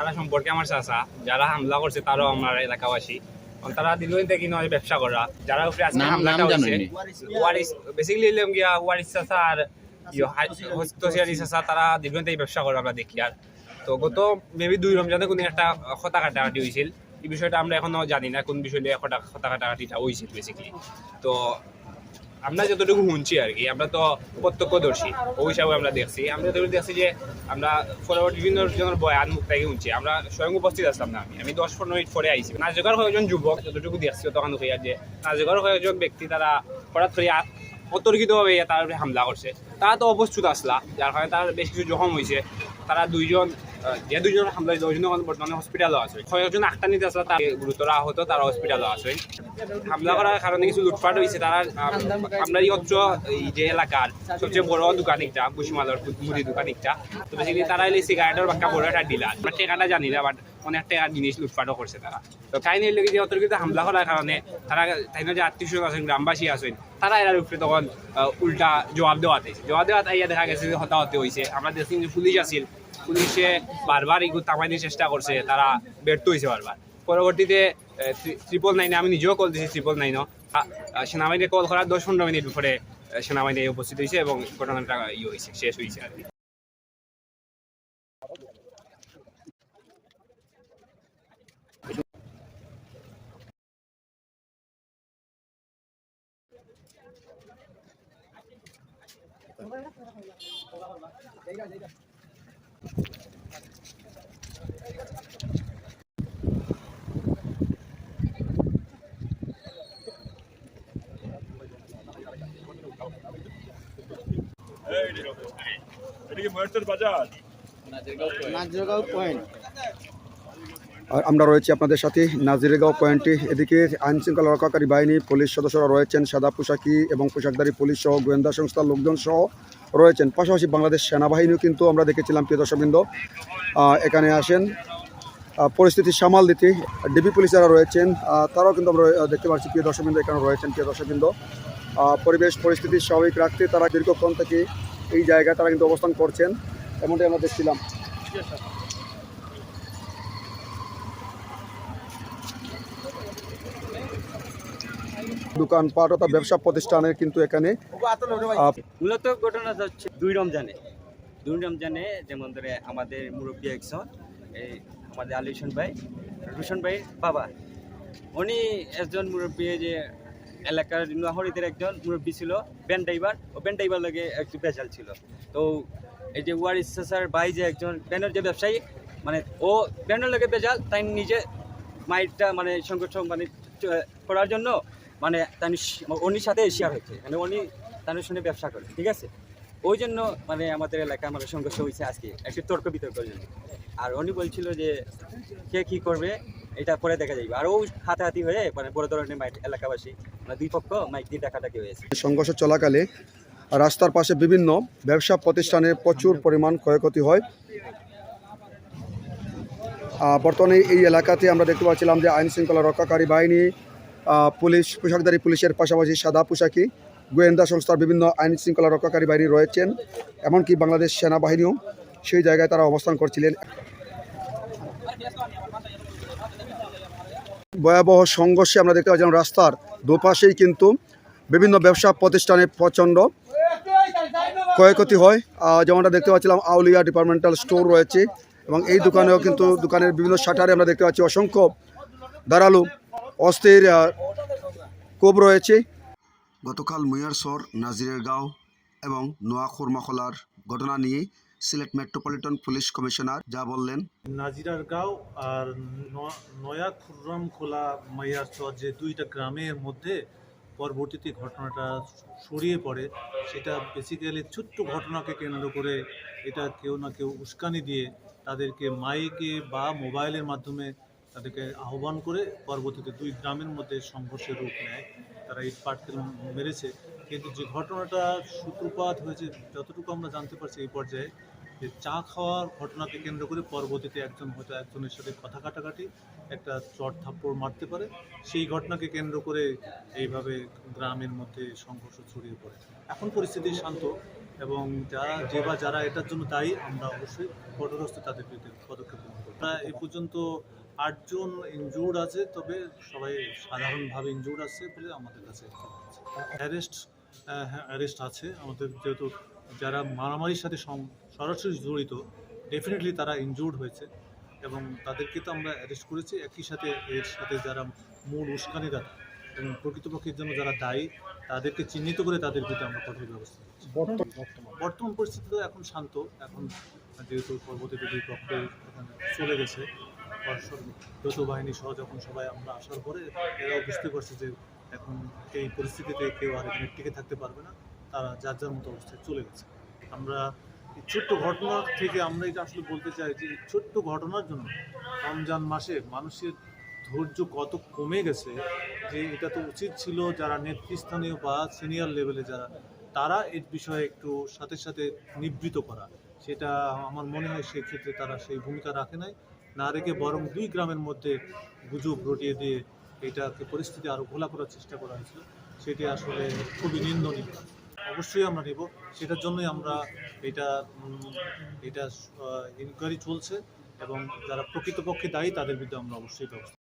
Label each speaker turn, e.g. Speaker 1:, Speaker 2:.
Speaker 1: তারা সম্পর্কে আমার চাচা যারা হামলা করছে তারাও আমার এলাকাবাসী। তারা দীর্ঘদিন থেকে নয় ব্যবসা করা। যারা উপরে আজকে হামলাটা হয়েছে ওয়ারিস বেসিক্যালি এলাম গিয়া ওয়ারিস চাচা আর হস্তশিয়ারি চাচা তারা দীর্ঘদিন থেকে ব্যবসা করে আমরা দেখি আর। তো গত মেবি দুই রমজানে কোনো একটা কথা কাটাকাটি হয়েছিল। এই বিষয়টা আমরা এখনও জানি না কোন বিষয় নিয়ে কথা কথা কাটাকাটিটা হয়েছিল বেসিক্যালি তো আমরা যতটুকু শুনছি আর কি, আমরা তো প্রত্যক্ষদর্শী, ওই হিসাবে আমরা দেখছি। আমরা যতটুকু দেখছি যে আমরা পরবর্তী বিভিন্ন জনের বয়ান মুখ থেকে শুনছি। আমরা স্বয়ং উপস্থিত আসলাম না আমি। আমি দশ পনেরো মিনিট পরে আইছি। নাজগার কয়েকজন যুবক যতটুকু দেখছি তখন হইয়া যে নাজগার কয়েকজন ব্যক্তি তারা হঠাৎ করে অতর্কিতভাবে তার হামলা করছে। তারা তো অপ্রস্তুত আসলা, যার কারণে তার বেশ কিছু জখম হয়েছে তারা দুইজন যে দুইজন হামলা হয়েছে এখন বর্তমানে হসপিটালও আছে। ছয়জন আটটা নিতে আসলে তার গুরুতর আহত তারা হসপিটালও আছে। হামলা করার কারণে কিছু লুটপাট হয়েছে, তারা আমরা অত্র এই যে এলাকার সবচেয়ে বড় দোকান একটা মুদি দোকান একটা। তো বেসিক্যালি তারা এলে সিগারেটের বাক্কা বড় একটা ডিলার আমরা ঠিকানা জানি না বাট অনেক টাকার জিনিস লুটপাটও করছে তারা। তো কাহিনী এলে যে অতর্কিত হামলা করার কারণে তারা তাই যে আত্মীয় স্বজন আছেন গ্রামবাসী আছেন তারা এর উপরে তখন উল্টা জবাব দেওয়াতে জবাব দেওয়াতে ইয়া দেখা গেছে যে হতাহতি হয়েছে আমরা দেখছি যে পুলিশ আছিল। পুলিশে বারবার এগুলো তামাইনের চেষ্টা করছে তারা ব্যর্থ হয়েছে বারবার। পরবর্তীতে ট্রিপল নাইনে আমি নিজেও কল দিয়েছি ট্রিপল নাইনও সেনাবাহিনী কল করার দশ পনেরো মিনিট পরে আহ, সেনাবাহিনী উপস্থিত হয়েছে এবং ঘটনাটা ইয়ে হয়েছে শেষ হয়েছে আর কি।
Speaker 2: এদিকে মাস্টার বাজার নাজিরগাঁও পয়েন্ট আর আমরা রয়েছি আপনাদের সাথে। নাজিরেগাঁও পয়েন্টে। এদিকে আইন শৃঙ্খলা রক্ষাকারী বাহিনী, পুলিশ সদস্যরা রয়েছেন, সাদা পোশাকি এবং পোশাকধারী পুলিশ সহ গোয়েন্দা সংস্থার লোকজন সহ রয়েছেন। পাশাপাশি বাংলাদেশ সেনাবাহিনীও কিন্তু আমরা দেখেছিলাম, প্রিয় দর্শকবৃন্দ। এখানে আসেন। পরিস্থিতি সামাল দিতে ডিবি পুলিশ যারা রয়েছেন তারাও কিন্তু আমরা দেখতে পাচ্ছি, প্রিয় দর্শকবৃন্দ, এখানে রয়েছেন, প্রিয় দর্শকবৃন্দ। পরিবেশ, পরিস্থিতি স্বাভাবিক রাখতে তারা দীর্ঘক্ষণ থেকে এই জায়গায় তারা কিন্তু অবস্থান করছেন। এমনটাই আমরা দেখছিলাম। দোকানপাট অর্থাৎ ব্যবসা প্রতিষ্ঠানের কিন্তু এখানে
Speaker 3: মূলত ঘটনাটা হচ্ছে দুই রমজানে। দুই রমজানে যেমন ধরে আমাদের মুরব্বী একজন, এই আমাদের আলী রোশন ভাই রোশন ভাইয়ের বাবা, উনি একজন মুরব্বী যে এলাকার নোয়াহরিদের একজন মুরব্বী ছিল ব্যান ড্রাইভার। ও ব্যান ড্রাইভার লাগে একটু বেজাল ছিল। তো এই যে ওয়ারিস স্যার ভাই যে একজন ব্যানের যে ব্যবসায়ী মানে ও ব্যানের লাগে বেজাল তাই নিজে মাইটটা মানে সংগঠন মানে করার জন্য মানে তার উনির সাথে শেয়ার হচ্ছে মানে উনি তার সঙ্গে ব্যবসা করে, ঠিক আছে? ওই জন্য মানে আমাদের এলাকায় আমাদের সংঘর্ষ হয়েছে আজকে, একটু তর্ক বিতর্কের জন্য আর উনি বলছিল যে, কে কি করবে, এটা পরে দেখা যাবে আর ও হাতাহাতি হয়ে মানে বড় ধরনের মাইক, এলাকাবাসী মানে দুই পক্ষ মাইক দিয়ে ডাকাডাকি হয়েছে।
Speaker 2: সংঘর্ষ চলাকালে রাস্তার পাশে বিভিন্ন ব্যবসা প্রতিষ্ঠানের প্রচুর পরিমাণ ক্ষয়ক্ষতি হয়। বর্তমানে এই এলাকাতে আমরা দেখতে পাচ্ছিলাম যে আইন শৃঙ্খলা রক্ষাকারী বাহিনী পুলিশ, পোশাকধারী পুলিশের পাশাপাশি সাদা পোশাকি গোয়েন্দা সংস্থার বিভিন্ন আইন শৃঙ্খলা রক্ষাকারী বাহিনী রয়েছেন, এমনকি বাংলাদেশ সেনাবাহিনীও সেই জায়গায় তারা অবস্থান করছিলেন। ভয়াবহ সংঘর্ষে আমরা দেখতে পাচ্ছিলাম রাস্তার দুপাশেই কিন্তু বিভিন্ন ব্যবসা প্রতিষ্ঠানে প্রচণ্ড ক্ষয়ক্ষতি হয়। যেমনটা দেখতে পাচ্ছিলাম, আউলিয়া ডিপার্টমেন্টাল স্টোর রয়েছে এবং এই দোকানেও কিন্তু দোকানের বিভিন্ন শাটারে আমরা দেখতে পাচ্ছি অসংখ্য দাঁড়ালু। অস্থির কোপ রয়েছে। গতকাল মুয়ারসর নাজিরের গাঁও এবং নোয়া খুরমাখলার ঘটনা নিয়ে সিলেট মেট্রোপলিটন পুলিশ কমিশনার যা বললেন
Speaker 4: নাজিরার গাঁও আর নয়া খুররাম খোলা মাইয়ার চর যে দুইটা গ্রামের মধ্যে পরবর্তীতে ঘটনাটা ছড়িয়ে পড়ে সেটা বেসিক্যালি ছোট্ট ঘটনাকে কেন্দ্র করে এটা কেউ না কেউ উস্কানি দিয়ে তাদেরকে মাইকে বা মোবাইলের মাধ্যমে তাদেরকে আহ্বান করে পরবর্তীতে দুই গ্রামের মধ্যে সংঘর্ষের রূপ নেয়। তারা ইট পাটকেল মেরেছে। কিন্তু যে ঘটনাটা সূত্রপাত হয়েছে, যতটুকু আমরা জানতে পারছি এই পর্যায়ে, যে চা খাওয়ার ঘটনাকে কেন্দ্র করে পরবর্তীতে একজন হয়তো একজনের সাথে কথা কাটাকাটি, একটা চট থাপ্পড় মারতে পারে। সেই ঘটনাকে কেন্দ্র করে এইভাবে গ্রামের মধ্যে সংঘর্ষ ছড়িয়ে পড়ে। এখন পরিস্থিতি শান্ত এবং যারা যে বা যারা এটার জন্য দায়ী, আমরা অবশ্যই কঠোরস্থ তাদের বিরুদ্ধে পদক্ষেপ গ্রহণ করব প্রায় এ পর্যন্ত আটজন ইনজুর্ড আছে তবে সবাই সাধারণভাবে ইনজুর্ড আছে বলে আমাদের কাছে অ্যারেস্ট অ্যারেস্ট আছে। আমাদের যেহেতু যারা মারামারির সাথে সরাসরি জড়িত ডেফিনেটলি তারা ইনজুর্ড হয়েছে এবং তাদেরকে তো আমরা অ্যারেস্ট করেছি। একই সাথে এর সাথে যারা মূল উস্কানিদাতা এবং প্রকৃতপক্ষের জন্য যারা দায়ী তাদেরকে চিহ্নিত করে তাদের বিরুদ্ধে আমরা কঠোর ব্যবস্থা বর্তমান পরিস্থিতি তো এখন শান্ত। এখন যেহেতু পরবর্তীতে দুই পক্ষে এখানে চলে গেছে। যৌথ বাহিনী সহ যখন সবাই আমরা আসার পরে এরাও বুঝতে পারছে যে এখন এই পরিস্থিতিতে কেউ আর এখানে টিকে থাকতে পারবে না, তারা যার যার মতো অবস্থায় চলে গেছে। আমরা ছোট্ট ঘটনা থেকে আমরা এটা আসলে বলতে চাই যে ছোট্ট ঘটনার জন্য রমজান মাসে মানুষের ধৈর্য কত কমে গেছে যে এটা তো উচিত ছিল যারা নেতৃস্থানীয় বা সিনিয়র লেভেলে যারা, তারা এর বিষয়ে একটু সাথে সাথে নিবৃত করা। সেটা আমার মনে হয় সেই ক্ষেত্রে তারা সেই ভূমিকা রাখে নাই। না রেখে বরং দুই গ্রামের মধ্যে গুজব রটিয়ে দিয়ে এটাকে পরিস্থিতি আরও ঘোলা করার চেষ্টা করা হয়েছিল, সেটি আসলে খুবই নিন্দনীয়। অবশ্যই আমরা নেব, সেটার জন্যই আমরা এটা এটা ইনকোয়ারি চলছে এবং যারা প্রকৃতপক্ষে দায়ী তাদের বিরুদ্ধে আমরা অবশ্যই ব্যবস্থা